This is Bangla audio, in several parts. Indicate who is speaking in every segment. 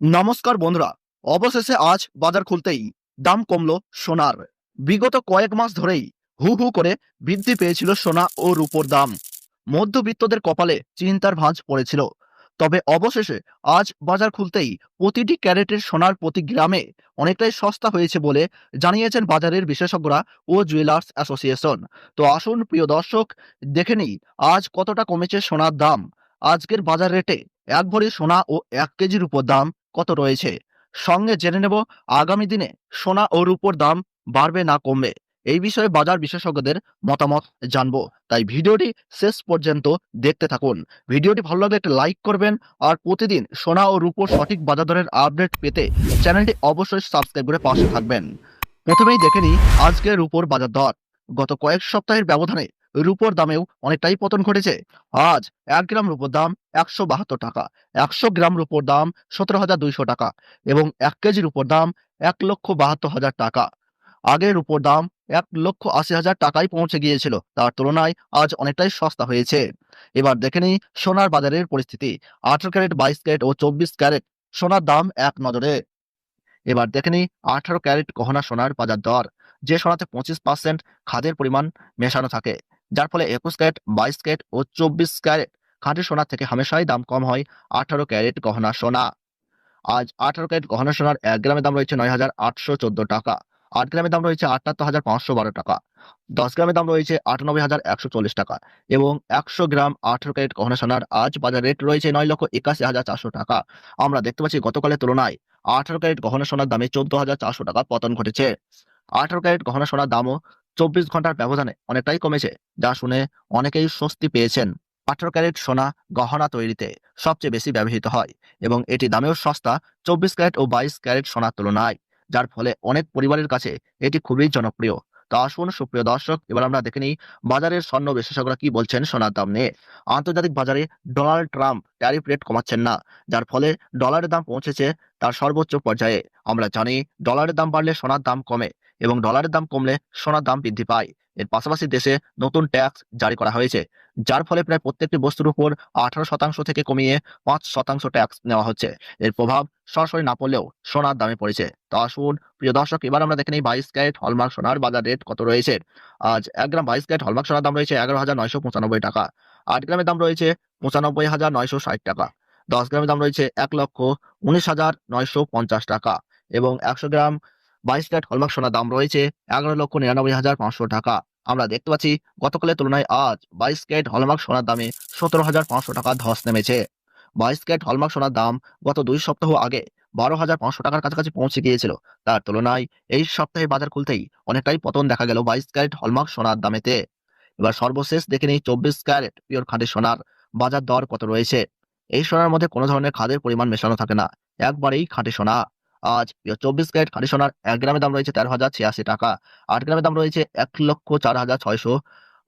Speaker 1: নমস্কার বন্ধুরা, অবশেষে আজ বাজার খুলতেই দাম কমলো সোনার। বিগত কয়েক মাস ধরেই হু হু করে বৃদ্ধি পেয়েছিল সোনা ও রূপোর দাম। মধ্যবিত্তদের কপালে চিন্তার ভাঁজ পড়েছিল। তবে অবশেষে আজ বাজার খুলতেই প্রতিটি ক্যারেটের সোনার প্রতি গ্রামে অনেকটাই সস্তা হয়েছে বলে জানিয়েছেন বাজারের বিশেষজ্ঞরা ও জুয়েলার্স অ্যাসোসিয়েশন। তো আসুন প্রিয় দর্শক, দেখে নিই আজ কতটা কমেছে সোনার দাম। আজকের বাজার রেটে এক ভরি সোনা ও এক কেজির উপর দাম কত রয়েছে? সঙ্গে জেনে নেব আগামী দিনে সোনা ও রূপোর দাম বাড়বে না কমবে। এই বিষয়ে বাজার বিশেষজ্ঞদের মতামত জানব। তাই ভিডিওটি শেষ পর্যন্ত দেখতে থাকুন। ভিডিওটি ভালো লাগলে একটা লাইক করবেন আর প্রতিদিন সোনা ও রূপোর সঠিক বাজার দরের আপডেট পেতে চ্যানেলটি অবশ্যই সাবস্ক্রাইব করে পাশে থাকবেন। প্রথমেই দেখে নিই আজকের রূপোর বাজার দর গত কয়েক সপ্তাহের ব্যবধানে রূপোর দামেও অনেকটাই পতন ঘটেছে। আজ এক গ্রাম রূপোর দাম একশো বাহাত্তর টাকা, একশো গ্রাম রূপোর দাম সতেরো হাজার দুইশো টাকা এবং এক কেজি উপর দাম এক লক্ষ বাহাত্তর হাজার টাকা। আগের উপর দাম এক লক্ষ আশি হাজার টাকায় পৌঁছে গিয়েছিল, তার তুলনায় আজ অনেকটাই সস্তা হয়েছে। এবার দেখে নিই সোনার বাজারের পরিস্থিতি। আঠারো ক্যারেট, বাইশ ক্যারেট ও চব্বিশ ক্যারেট সোনার দাম এক নজরে। এবার দেখে নিই আঠারো ক্যারেট গহনা সোনার বাজার দর। যে সোনাতে পঁচিশ পার্সেন্ট খাদের পরিমাণ মেশানো থাকে। যার ফলে একুশ ক্যারেট, বাইশ ক্যারেট ও চব্বিশ ক্যারেট খাঁটি সোনার থেকে হামেশাই দাম কম হয় আঠারো ক্যারেট গহনা সোনা। আজ আঠারো ক্যারেট গহনা সোনার এক গ্রামের দাম রয়েছে নয় হাজার আটশো চোদ্দ টাকা। আট গ্রামের দাম রয়েছে আটাত্তর হাজার পাঁচশো বারো টাকা। দশ গ্রামের দাম রয়েছে আটানব্বই হাজার একশো চল্লিশ টাকা এবং একশো গ্রাম আঠারো ক্যারেট গহনা সোনার আজ বাজার রেট রয়েছে নয় লক্ষ একাশি হাজার চারশো টাকা। আমরা দেখতে পাচ্ছি গতকালের তুলনায় আঠারো ক্যারেট গহনা সোনার দামে চোদ্দ হাজার চারশো টাকা পতন ঘটেছে। আঠারো ক্যারেট গহনা সোনার দামও চব্বিশ ঘণ্টার ব্যবধানে অনেকটাই কমেছে, যা শুনে অনেকেই স্বস্তি পেয়েছেন। আঠারো ক্যারেট, সোনা, গহনা তৈরিতে সবচেয়ে বেশি ব্যবহৃত হয় এবং এটি দামেও সস্তা চব্বিশ ক্যারেট ও বাইশ ক্যারেট সোনার তুলনায়, যার ফলে অনেক পরিবারের কাছে এটি খুবই জনপ্রিয়। তো আসুন সুপ্রিয় দর্শক, এবার আমরা দেখে নিই বাজারের স্বর্ণ বিশেষজ্ঞরা কি বলছেন সোনার দাম নিয়ে। আন্তর্জাতিক বাজারে ডোনাল্ড ট্রাম্প ট্যারিফ রেট কমাচ্ছেন না, যার ফলে ডলারের দাম পৌঁছেছে তার সর্বোচ্চ পর্যায়ে। আমরা জানি ডলারের দাম বাড়লে সোনার দাম কমে এবং ডলারের দাম কমলে সোনার দাম বৃদ্ধি পায়। এর পাশাপাশি দেশে নতুন ট্যাক্স জারি করা হয়েছে, যার ফলে প্রায় প্রত্যেকটি বস্তুর উপর আঠারো শতাংশ থেকে কমিয়ে পাঁচ শতাংশ ট্যাক্স নেওয়া হচ্ছে। এর প্রভাব সরাসরি না পড়লেও সোনার দামে পড়েছে। তো আসুন, প্রিয় দর্শক, এবার আমরা দেখে নিই বাইশ ক্যারেট হলমার্ক সোনার বাজার রেট কত রয়েছে। আজ এক গ্রাম বাইশ ক্যারেট হলমার্ক সোনার দাম রয়েছে এগারো হাজার নয়শো পঁচানব্বই টাকা। আট গ্রামের দাম রয়েছে পঁচানব্বই হাজার নয়শো ষাট টাকা। দশ গ্রামের দাম রয়েছে এক লক্ষ উনিশ হাজার নয়শো পঞ্চাশ টাকা এবং একশো গ্রাম বাইশ ক্যারেট হলমার্ক সোনার দাম রয়েছে এগারো লক্ষ নিরানব্বই হাজার পাঁচশো টাকা। আমরা দেখতে পাচ্ছি, গতকালের তুলনায় আজ বাইশ ক্যারেট হলমার্ক সোনার দামে সতেরো হাজার পাঁচশো টাকা ধস নেমেছে। বাইশ ক্যারেট হলমার্ক সোনার দাম গত দুই সপ্তাহ আগে বারো হাজার পাঁচশো টাকার কাছাকাছি পৌঁছে গিয়েছিল। তার তুলনায় এই সপ্তাহে বাজার খুলতেই অনেকটাই পতন দেখা গেল বাইশ ক্যারেট হলমার্ক সোনার দামেতে। এবার সর্বশেষ দেখে নিই চব্বিশ ক্যারেট পিওর খাঁটি সোনার বাজার দর কত রয়েছে। এই সোনার মধ্যে কোনো ধরনের খাদের পরিমাণ মেশানো থাকে না, একবারেই খাঁটি সোনা। আজ চব্বিশ ক্যারেট খাঁটি সোনার এক গ্রামের দাম রয়েছে তেরো হাজার ছিয়াশি টাকা। আট গ্রামের দাম রয়েছে এক লক্ষ চার হাজার ছয়শো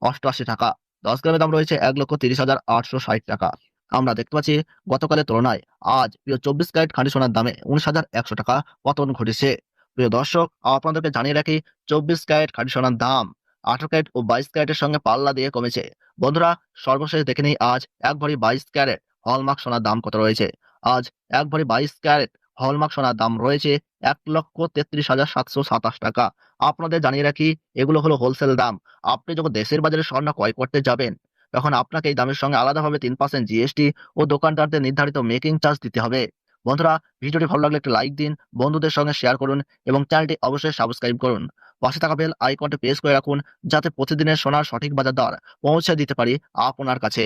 Speaker 1: অষ্টআশি টাকা। দশ গ্রামের দাম রয়েছে এক লক্ষ তিরিশ হাজার আটশো ষাট টাকা। আমরা দেখতে পাচ্ছি গতকালের তুলনায় আজ প্রিয় চব্বিশ ক্যারেট খাঁটি সোনার দামে উনিশ হাজার একশো টাকা পতন ঘটেছে। প্রিয় দর্শক, আপনাদেরকে জানিয়ে রাখি চব্বিশ ক্যারেট খাঁটি সোনার দাম আঠারো ক্যারেট ও বাইশ ক্যারেটের সঙ্গে পাল্লা দিয়ে কমেছে। বন্ধুরা, সর্বশেষ দেখে নিই আজ এক ভরি বাইশ ক্যারেট হলমার্ক সোনার দাম কত রয়েছে? আজ এক ভরি বাইশ ক্যারেট হলমার্ক সোনার দাম রয়েছে এক লক্ষ তেত্রিশ হাজার সাতশো সাতাশ টাকা। আপনাদের জানিয়ে রাখি, এগুলো হলো হোলসেল দাম। আপনি যখন দেশের বাজারে স্বর্ণ ক্রয় করতে যাবেন, তখন আপনাকে এই দামের সঙ্গে আলাদাভাবে তিন পার্সেন্ট জিএসটি ও দোকানদারদের নির্ধারিত মেকিং চার্জ দিতে হবে। বন্ধুরা, ভিডিওটি ভালো লাগলে একটা লাইক দিন, বন্ধুদের সঙ্গে শেয়ার করুন এবং চ্যানেলটি অবশ্যই সাবস্ক্রাইব করুন। পাশে থাকা বেল আইকনটি প্রেস করে রাখুন, যাতে প্রতিদিনের সোনার সঠিক বাজার দর পৌঁছে দিতে পারি আপনার কাছে।